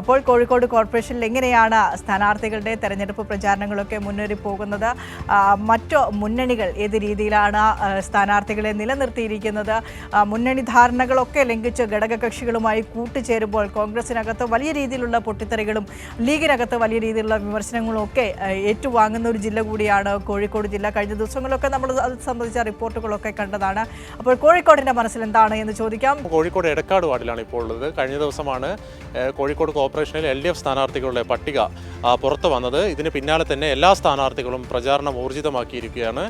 അപ്പോൾ കോഴിക്കോട് കോർപ്പറേഷനിൽ എങ്ങനെയാണ് സ്ഥാനാർത്ഥികളുടെ തെരഞ്ഞെടുപ്പ് പ്രചാരണങ്ങളൊക്കെ മുന്നേറി പോകുന്നത് മറ്റു മുന്നണികൾ ഏത് രീതിയിലാണ് സ്ഥാനാർത്ഥികളെ നിലനിർത്തിയിരിക്കുന്നത്? മുന്നണി ധാരണകളൊക്കെ ലംഘിച്ച് ഘടകകക്ഷികളുമായി കൂട്ടുചേരുമ്പോൾ കോൺഗ്രസിനകത്ത് വലിയ രീതിയിലുള്ള പൊട്ടിത്തെറികളും ലീഗിനകത്ത് വലിയ രീതിയിലുള്ള വിമർശനങ്ങളും ഒക്കെ ഏറ്റുവാങ്ങുന്ന ഒരു ജില്ല കൂടിയാണ് കോഴിക്കോട് ജില്ല. കഴിഞ്ഞ ദിവസങ്ങളിലൊക്കെ നമ്മൾ അത് സംബന്ധിച്ച റിപ്പോർട്ടുകളൊക്കെ കണ്ടതാണ്. അപ്പോൾ കോഴിക്കോടിന്റെ മനസ്സിൽ എന്താണ് എന്ന് ചോദിക്കാം. കോഴിക്കോട് എടക്കാട് വാർഡിലാണ് ഇപ്പോൾ ഉള്ളത്. കഴിഞ്ഞ ദിവസമാണ് കോഴിക്കോട് കോർപ്പറേഷനിൽ എൽ ഡി എഫ് സ്ഥാനാർത്ഥികളുടെ പട്ടിക പുറത്തു വന്നത്. ഇതിന് പിന്നാലെ തന്നെ എല്ലാ സ്ഥാനാർത്ഥികളും പ്രചാരണം ഊർജിതമാക്കിയിരിക്കുകയാണ്.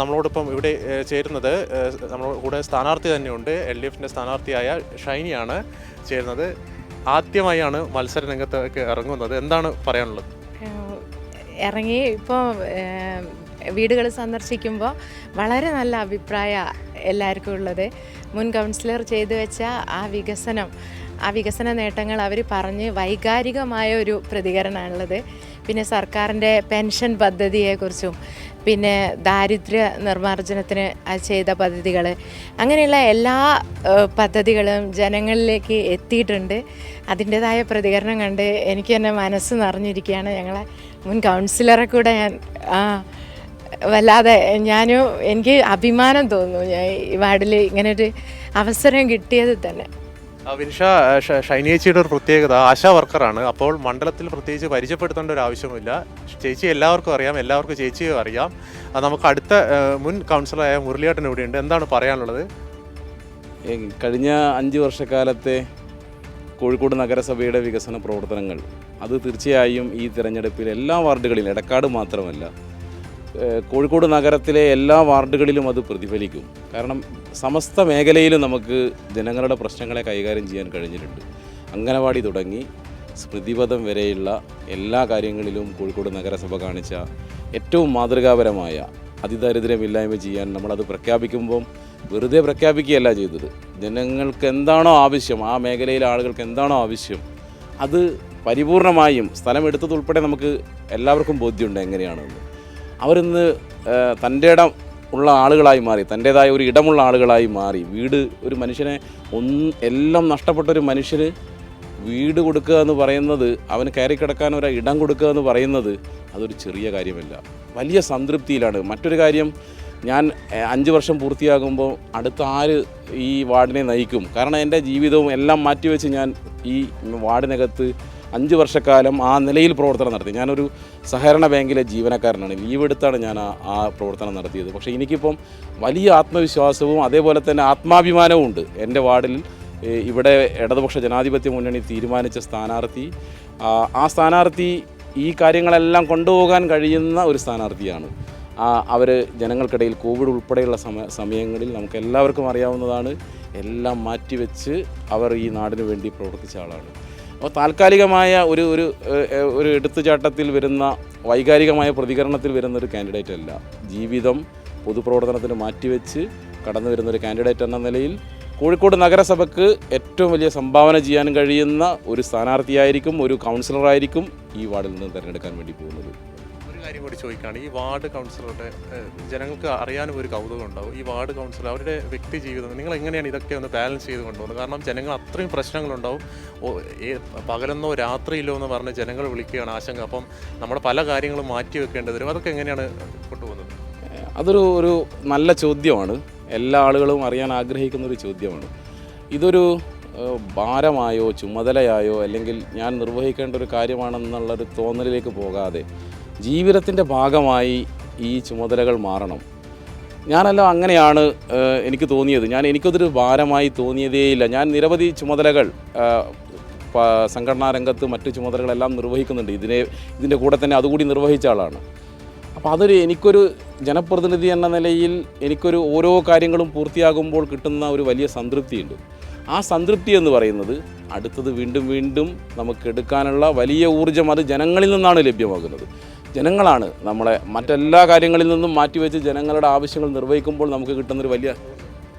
നമ്മളോടൊപ്പം ഇവിടെ ചേരുന്നത് നമ്മളോട് കൂടെ സ്ഥാനാർത്ഥി തന്നെയുണ്ട്. എൽ ഡി എഫിന്റെ സ്ഥാനാർത്ഥിയായ ഷൈനിയാണ് ചേരുന്നത്. ആദ്യമായാണ് മത്സര രംഗത്തേക്ക് ഇറങ്ങുന്നത്. എന്താണ് പറയാനുള്ളത്? ഇറങ്ങി ഇപ്പോൾ വീടുകൾ സന്ദർശിക്കുമ്പോൾ വളരെ നല്ല അഭിപ്രായ എല്ലാവർക്കും ഉള്ളത്. മുൻ കൗൺസിലർ ചെയ്തു വെച്ച ആ വികസനം ആ വികസന നേട്ടങ്ങൾ അവർ പറഞ്ഞ് വൈകാരികമായ ഒരു പ്രതികരണമാണുള്ളത്. പിന്നെ സർക്കാരിന്റെ പെൻഷൻ പദ്ധതിയെക്കുറിച്ചും പിന്നെ ദാരിദ്ര്യ നിർമ്മാർജനത്തിന് ചെയ്ത പദ്ധതികൾ അങ്ങനെയുള്ള എല്ലാ പദ്ധതികളും ജനങ്ങളിലേക്ക് എത്തിയിട്ടുണ്ട്. അതിന്റെതായ പ്രതികരണം കണ്ട് എനിക്ക് തന്നെ മനസ്സ് നിറഞ്ഞിരിക്കുകയാണ് ഞങ്ങളെ മുൻ കൗൺസിലറെ കൂടെ ഞാൻ വല്ലാതെ ഞാനും എനിക്ക് അഭിമാനം തോന്നുന്നു. ഞാൻ ഈ വാർഡിൽ ഇങ്ങനൊരു അവസരം കിട്ടിയത് തന്നെ. ആ, ഷൈനിയേച്ചിയുടെ ഒരു പ്രത്യേകത ആശാ വർക്കറാണ്. അപ്പോൾ മണ്ഡലത്തിൽ പ്രത്യേകിച്ച് പരിചയപ്പെടുത്തേണ്ട ഒരു ആവശ്യമില്ല ചേച്ചി എല്ലാവർക്കും അറിയാം എല്ലാവർക്കും ചേച്ചിയും അറിയാം. നമുക്ക് അടുത്ത മുൻ കൗൺസിലറായ മുരളിയേട്ടൻ ഇവിടെയുണ്ട്. എന്താണ് പറയാനുള്ളത്? കഴിഞ്ഞ അഞ്ച് വർഷക്കാലത്തെ കോഴിക്കോട് നഗരസഭയുടെ വികസന പ്രവർത്തനങ്ങൾ അത് തീർച്ചയായും ഈ തിരഞ്ഞെടുപ്പിൽ എല്ലാ വാർഡുകളിലും ഇടക്കാട് മാത്രമല്ല കോഴിക്കോട് നഗരത്തിലെ എല്ലാ വാർഡുകളിലും അത് പ്രതിഫലിക്കും. കാരണം സമസ്ത മേഖലയിലും നമുക്ക് ജനങ്ങളുടെ പ്രശ്നങ്ങളെ കൈകാര്യം ചെയ്യാൻ കഴിഞ്ഞിട്ടുണ്ട്. അംഗനവാടി തുടങ്ങി സ്മൃതിപഥം വരെയുള്ള എല്ലാ കാര്യങ്ങളിലും കോഴിക്കോട് നഗരസഭ കാണിച്ച ഏറ്റവും മാതൃകാപരമായ അതിദാരിദ്ര്യമില്ലായ്മ ചെയ്യാൻ നമ്മളത് പ്രഖ്യാപിക്കുമ്പം വെറുതെ പ്രഖ്യാപിക്കുകയല്ല ചെയ്തത്. ജനങ്ങൾക്ക് എന്താണോ ആവശ്യം ആ മേഖലയിലെ ആളുകൾക്ക് എന്താണോ ആവശ്യം അത് പരിപൂർണമായും സ്ഥലം എടുത്തതുൾപ്പെടെ നമുക്ക് എല്ലാവർക്കും ബോധ്യമുണ്ട് എങ്ങനെയാണെന്ന്. അവരിന്ന് തന്റെ ഇടം ഉള്ള ആളുകളായി മാറി തന്റേതായ ഒരു ഇടമുള്ള ആളുകളായി മാറി. വീട് ഒരു മനുഷ്യനെ ഒന്ന് എല്ലാം നഷ്ടപ്പെട്ട ഒരു മനുഷ്യന് വീട് കൊടുക്കുക എന്ന് പറയുന്നത് അവന് കയറി കിടക്കാൻ ഒരു ഇടം കൊടുക്കുക എന്ന് പറയുന്നത് അതൊരു ചെറിയ കാര്യമല്ല. വലിയ സംതൃപ്തിയിലാണ്. മറ്റൊരു കാര്യം ഞാൻ അഞ്ച് വർഷം പൂർത്തിയാകുമ്പോൾ അടുത്ത ആര് ഈ വാർഡിനെ നയിക്കും? കാരണം എന്റെ ജീവിതവും എല്ലാം മാറ്റിവെച്ച് ഞാൻ ഈ വാർഡിനകത്ത് അഞ്ച് വർഷക്കാലം ആ നിലയിൽ പ്രവർത്തനം നടത്തി. ഞാനൊരു സഹകരണ ബാങ്കിലെ ജീവനക്കാരനാണ്. ലീവ് എടുത്താണ് ഞാൻ ആ പ്രവർത്തനം നടത്തിയത്. പക്ഷേ എനിക്കിപ്പം വലിയ ആത്മവിശ്വാസവും അതേപോലെ തന്നെ ആത്മാഭിമാനവും ഉണ്ട്. എന്റെ വാർഡിൽ ഇവിടെ ഇടതുപക്ഷ ജനാധിപത്യ മുന്നണി തീരുമാനിച്ച സ്ഥാനാർത്ഥി ആ, സ്ഥാനാർത്ഥി ഈ കാര്യങ്ങളെല്ലാം കൊണ്ടുപോകാൻ കഴിയുന്ന ഒരു സ്ഥാനാർത്ഥിയാണ്. അവർ ജനങ്ങൾക്കിടയിൽ കോവിഡ് ഉൾപ്പെടെയുള്ള സമ സമയങ്ങളിൽ നമുക്ക് എല്ലാവർക്കും അറിയാവുന്നതാണ്. എല്ലാം മാറ്റിവെച്ച് അവർ ഈ നാടിനു വേണ്ടി പ്രവർത്തിച്ച ആളാണ്. അപ്പോൾ താൽക്കാലികമായ ഒരു ഒരു ഒരു എടുത്തുചാട്ടത്തിൽ വരുന്ന വൈകാരികമായ പ്രതികരണത്തിൽ വരുന്ന ഒരു കാൻഡിഡേറ്റ് അല്ല. ജീവിതം പൊതുപ്രവർത്തനത്തിന് മാറ്റിവെച്ച് കടന്നു വരുന്ന ഒരു കാൻഡിഡേറ്റ് എന്ന നിലയിൽ കോഴിക്കോട് നഗരസഭയ്ക്ക് ഏറ്റവും വലിയ സംഭാവന ചെയ്യാൻ കഴിയുന്ന ഒരു സ്ഥാനാർത്ഥിയായിരിക്കും ഒരു കൗൺസിലറായിരിക്കും ഈ വാർഡിൽ നിന്ന് തിരഞ്ഞെടുക്കാൻ വേണ്ടി പോകുന്നത്. കാര്യം കൂടി ചോദിക്കുകയാണ്. ഈ വാർഡ് കൗൺസിലറുടെ ജനങ്ങൾക്ക് അറിയാനും ഒരു കൗതുകം ഉണ്ടാവും. ഈ വാർഡ് കൗൺസിലർ അവരുടെ വ്യക്തി ജീവിതം നിങ്ങൾ എങ്ങനെയാണ് ഇതൊക്കെ ഒന്ന് ബാലൻസ് ചെയ്ത് കൊണ്ടുപോകുന്നത്? കാരണം ജനങ്ങൾ അത്രയും പ്രശ്നങ്ങളുണ്ടാവും. പകലെന്നോ രാത്രിയില്ലോ എന്ന് പറഞ്ഞ് ജനങ്ങൾ വിളിക്കുകയാണ് ആശങ്ക. അപ്പം നമ്മുടെ പല കാര്യങ്ങളും മാറ്റി വെക്കേണ്ടി വരും. അതൊക്കെ എങ്ങനെയാണ് കൊണ്ടുപോകുന്നത്? അതൊരു ഒരു നല്ല ചോദ്യമാണ്. എല്ലാ ആളുകളും അറിയാൻ ആഗ്രഹിക്കുന്ന ഒരു ചോദ്യമാണ്. ഇതൊരു ഭാരമായോ ചുമതലയായോ അല്ലെങ്കിൽ ഞാൻ നിർവഹിക്കേണ്ട ഒരു കാര്യമാണെന്നുള്ളൊരു തോന്നലിലേക്ക് പോകാതെ ജീവിതത്തിന്റെ ഭാഗമായി ഈ ചുമതലകൾ മാറണം. ഞാനെല്ലാം അങ്ങനെയാണ് എനിക്ക് തോന്നിയത്. ഞാൻ എനിക്കതൊരു ഭാരമായി തോന്നിയതേയില്ല ഞാൻ നിരവധി ചുമതലകൾ സംഘടനാ രംഗത്ത് മറ്റു ചുമതലകളെല്ലാം നിർവഹിക്കുന്നുണ്ട്. ഇതിനെ ഇതിന്റെ കൂടെ തന്നെ അതുകൂടി നിർവഹിച്ച ആളാണ്. അപ്പോൾ അതൊരു എനിക്കൊരു ജനപ്രതിനിധി എന്ന നിലയിൽ എനിക്കൊരു ഓരോ കാര്യങ്ങളും പൂർത്തിയാകുമ്പോൾ കിട്ടുന്ന ഒരു വലിയ സംതൃപ്തിയുണ്ട്. ആ സംതൃപ്തി എന്ന് പറയുന്നത് അടുത്തത് വീണ്ടും വീണ്ടും നമുക്ക് എടുക്കാനുള്ള വലിയ ഊർജം അത് ജനങ്ങളിൽ നിന്നാണ് ലഭ്യമാകുന്നത്. ജനങ്ങളാണ് നമ്മളെ മറ്റെല്ലാ കാര്യങ്ങളിൽ നിന്നും മാറ്റിവെച്ച് ജനങ്ങളുടെ ആവശ്യങ്ങൾ നിർവഹിക്കുമ്പോൾ നമുക്ക് കിട്ടുന്നൊരു വലിയ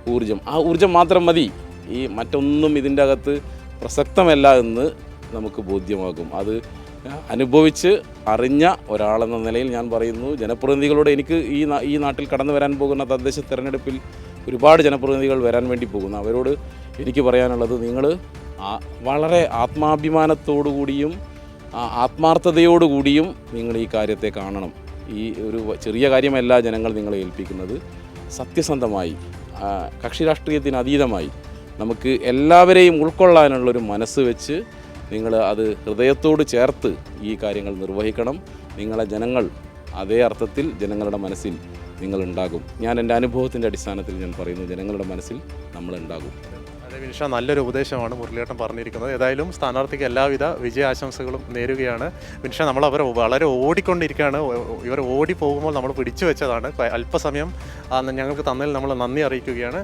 ഊർജം. ആ ഊർജം മാത്രം മതി. ഈ മറ്റൊന്നും ഇതിന്റെ അകത്ത് പ്രസക്തമല്ല എന്ന് നമുക്ക് ബോധ്യമാകും. അത് അനുഭവിച്ച് അറിഞ്ഞ ഒരാളെന്ന നിലയിൽ ഞാൻ പറയുന്നു. ജനപ്രതിനിധികളോട് എനിക്ക് ഈ ഈ നാട്ടിൽ കടന്നു വരാൻ പോകുന്ന തദ്ദേശ തിരഞ്ഞെടുപ്പിൽ ഒരുപാട് ജനപ്രതിനിധികൾ വരാൻ വേണ്ടി പോകുന്നു. അവരോട് എനിക്ക് പറയാനുള്ളത് നിങ്ങൾ വളരെ ആത്മാഭിമാനത്തോടു കൂടിയും ആത്മാർത്ഥതയോടുകൂടിയും നിങ്ങൾ ഈ കാര്യത്തെ കാണണം. ഈ ഒരു ചെറിയ കാര്യമല്ല ജനങ്ങൾ നിങ്ങളെ ഏൽപ്പിക്കുന്നത്. സത്യസന്ധമായി കക്ഷി രാഷ്ട്രീയത്തിന് അതീതമായി നമുക്ക് എല്ലാവരെയും ഉൾക്കൊള്ളാനുള്ളൊരു മനസ്സ് വെച്ച് നിങ്ങൾ അത് ഹൃദയത്തോട് ചേർത്ത് ഈ കാര്യങ്ങൾ നിർവഹിക്കണം. നിങ്ങളെ ജനങ്ങൾ അതേ അർത്ഥത്തിൽ ജനങ്ങളുടെ മനസ്സിൽ നിങ്ങളുണ്ടാകും. ഞാൻ എന്റെ അനുഭവത്തിന്റെ അടിസ്ഥാനത്തിൽ ഞാൻ പറയുന്നു ജനങ്ങളുടെ മനസ്സിൽ നമ്മളുണ്ടാകും. അതെ വിനിഷ നല്ലൊരു ഉപദേശമാണ് മുരളിയേട്ടൻ പറഞ്ഞിരിക്കുന്നത്. ഏതായാലും സ്ഥാനാർത്ഥിക്ക് എല്ലാവിധ വിജയാശംസകളും നേരുകയാണ്. വിനിഷ നമ്മൾ അവരെ വളരെ ഓടിക്കൊണ്ടിരിക്കുകയാണ്. ഇവർ ഓടി പോകുമ്പോൾ നമ്മൾ പിടിച്ചു വെച്ചതാണ് അല്പസമയം ഞങ്ങൾക്ക് തന്നതിൽ നമ്മൾ നന്ദി അറിയിക്കുകയാണ്.